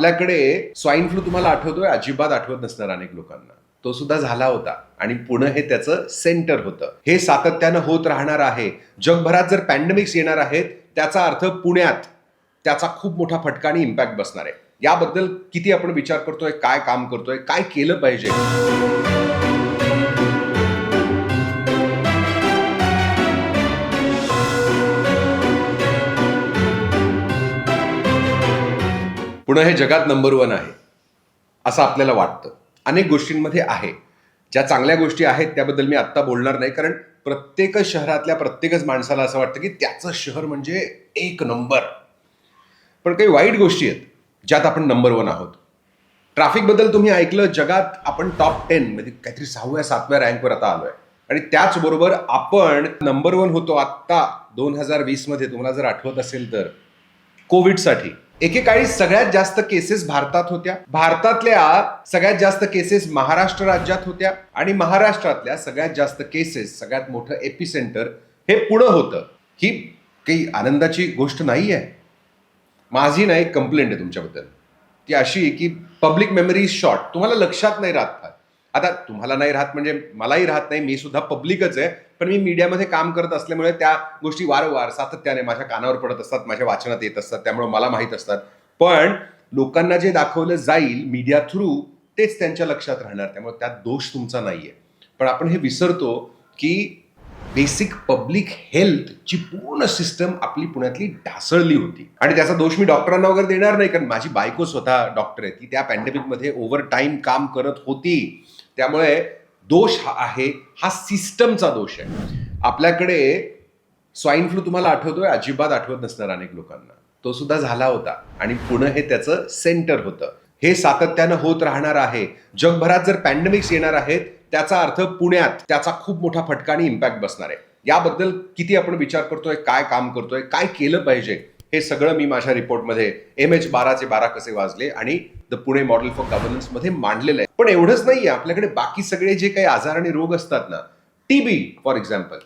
आपल्याकडे swine flu तुम्हाला आठवतोय? अजिबात आठवत नसणार अनेक लोकांना. तो सुद्धा झाला होता. आणि पुणे हे त्याचं सेंटर होतं. हे सातत्यानं होत राहणार आहे. जगभरात जर पॅन्डेमिक्स येणार आहेत त्याचा अर्थ पुण्यात त्याचा खूप मोठा फटका आणि इम्पॅक्ट बसणार आहे. याबद्दल किती आपण विचार करतोय काय काम करतोय काय केलं पाहिजे? पुणे हे जगात नंबर वन आहे. असं आपल्याला वाटतं. अनेक गोष्टींमध्ये आहे. ज्या चांगल्या गोष्टी आहेत त्याबद्दल मी आत्ता बोलणार नाही कारण प्रत्येकच शहरातल्या प्रत्येकच माणसाला असं वाटतं की त्याचं शहर म्हणजे एक नंबर पण काही वाईट गोष्टी आहेत ज्यात आपण नंबर वन आहोत. ट्रॅफिकबद्दल तुम्ही ऐकलं जगात आपण टॉप टेन म्हणजे काहीतरी सहाव्या सातव्या रँकवर आता आलोय. आणि त्याचबरोबर आपण नंबर वन होतो आत्ता दोन हजार वीसमध्ये तुम्हाला जर आठवत असेल तर. कोविडसाठी एकेकाळी सगळ्यात जास्त केसेस भारतात होत्या. भारतातल्या सगळ्यात जास्त केसेस महाराष्ट्र राज्यात होत्या आणि महाराष्ट्रातल्या सगळ्यात जास्त केसेस सगळ्यात मोठं एपिसेंटर हे पुढं होतं. ही काही आनंदाची गोष्ट नाही आहे माझी ना एक कंप्लेंट आहे तुमच्याबद्दल. ती अशी आहे की पब्लिक मेमरी इज शॉर्ट तुम्हाला लक्षात नाही राहत. आता तुम्हाला नाही राहत म्हणजे मलाही राहत नाही मी सुद्धा पब्लिकच आहे पण मी मीडियामध्ये काम करत असल्यामुळे त्या गोष्टी वारंवार सातत्याने माझ्या कानावर पडत असतात माझ्या वाचनात येत असतात त्यामुळे मला माहीत असतात. पण लोकांना जे दाखवलं जाईल मीडिया थ्रू तेच त्यांच्या लक्षात राहणार त्यामुळे त्यात दोष तुमचा नाही आहे पण आपण हे विसरतो की बेसिक पब्लिक हेल्थची पूर्ण सिस्टम आपली पुण्यातली ढासळली होती. आणि त्याचा दोष मी डॉक्टरांना वगैरे देणार नाही कारण माझी बायको स्वतः डॉक्टर आहे. ती त्या पॅन्डेमिकमध्ये ओव्हर टाईम काम करत होती. त्यामुळे दोष हा आहे हा सिस्टमचा दोष आहे. आपल्याकडे स्वाईन फ्लू तुम्हाला आठवतोय? अजिबात आठवत नसणार अनेक लोकांना. तो सुद्धा झाला होता. आणि पुणे हे त्याचं सेंटर होतं. हे सातत्यानं होत राहणार आहे. जगभरात जर पॅन्डेमिक्स येणार आहेत त्याचा अर्थ पुण्यात त्याचा खूप मोठा फटका आणि इम्पॅक्ट बसणार आहे. याबद्दल किती आपण विचार करतोय काय काम करतोय काय केलं पाहिजे हे सगळं मी माझ्या रिपोर्टमध्ये एम एच बाराचे बारा कसे वाजले आणि द पुणे मॉडेल फॉर गव्हर्नन्समध्ये मांडलेलं आहे. पण एवढंच नाहीये आपल्याकडे बाकी सगळे जे काही आजार आणि रोग असतात ना टीबी फॉर एक्झाम्पल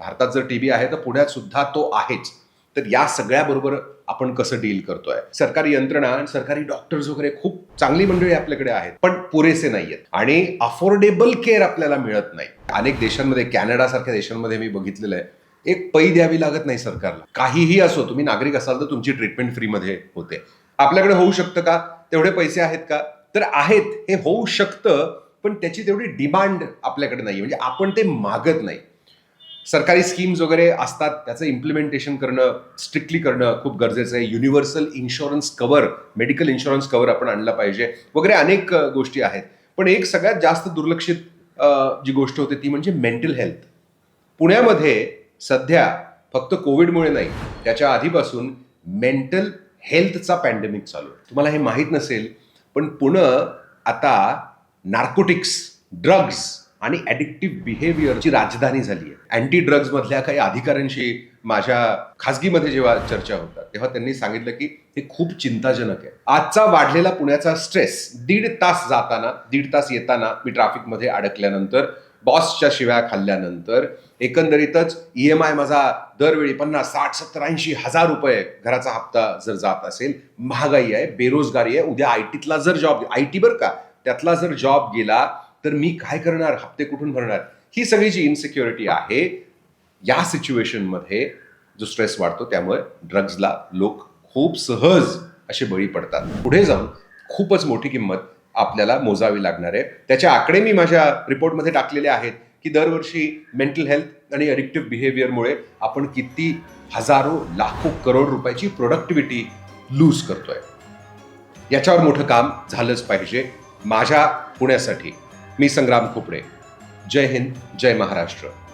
भारतात जर टीबी आहे तर पुण्यात सुद्धा तो आहेच. तर या सगळ्याबरोबर आपण कसं डील करतोय. सरकारी यंत्रणा आणि सरकारी डॉक्टर्स वगैरे खूप चांगली मंडळी आपल्याकडे आहेत पण पुरेसे नाहीयेत. आणि अफोर्डेबल केअर आपल्याला मिळत नाही. अनेक देशांमध्ये कॅनडा सारख्या देशांमध्ये मी बघितलेलं आहे एक पै द्यावी लागत नाही सरकारला. काहीही असो तुम्ही नागरिक असाल तर तुमची ट्रीटमेंट फ्रीमध्ये होते. आपल्याकडे होऊ शकतं का? तेवढे पैसे आहेत का? तर आहेत हे होऊ शकतं पण त्याची तेवढी डिमांड आपल्याकडे नाही म्हणजे आपण ते मागत नाही. सरकारी स्कीम्स वगैरे असतात त्याचं इम्प्लिमेंटेशन करणं स्ट्रिक्टली करणं खूप गरजेचं आहे. Universal insurance cover medical insurance cover आपण आणलं पाहिजे वगैरे अनेक गोष्टी आहेत. पण एक सगळ्यात जास्त दुर्लक्षित जी गोष्ट होते ती म्हणजे मेंटल हेल्थ पुण्यामध्ये सध्या फक्त कोविडमुळे नाही त्याच्या आधीपासून मेंटल हेल्थचा पॅन्डेमिक चालू आहे. तुम्हाला हे माहीत नसेल पण पुणं आता नार्कोटिक्स ड्रग्ज आणि ॲडिक्टिव्ह बिहेवियरची राजधानी झाली आहे अँटी ड्रग्जमधल्या काही अधिकाऱ्यांशी माझ्या खासगीमध्ये जेव्हा चर्चा होतात तेव्हा त्यांनी सांगितलं की हे खूप चिंताजनक आहे. आजचा वाढलेला पुण्याचा स्ट्रेस दीड तास जाताना दीड तास येताना मी ट्रॅफिकमध्ये अडकल्यानंतर बॉसच्या शिव्या खाल्ल्यानंतर एकंदरीतच ई एम आय माझा दरवेळी पन्नास साठ सत्तर ऐंशी हजार रुपये घराचा हप्ता जर जात असेल महागाई आहे बेरोजगारी आहे उद्या आय टीतला जर जॉब आय टी बरं का त्यातला जर जॉब गेला तर मी काय करणार? हप्ते कुठून भरणार? ही सगळी जी इन्सिक्युरिटी आहे या सिच्युएशनमध्ये जो स्ट्रेस वाढतो त्यामुळे ड्रग्जला लोक खूप सहज असे बळी पडतात. पुढे जाऊन खूपच मोठी किंमत आपल्याला मोजावी लागणार आहे. त्याचे आकडे मी माझ्या रिपोर्टमध्ये टाकलेले आहेत की दरवर्षी मेंटल हेल्थ आणि अडिक्टिव्ह बिहेवियरमुळे आपण किती हजारो लाखो करोड रुपयाची प्रोडक्टिव्हिटी लूज करतोय. याच्यावर मोठं काम झालंच पाहिजे. माझ्या पुण्यासाठी मी संग्राम खोपडे. जय हिंद जय महाराष्ट्र.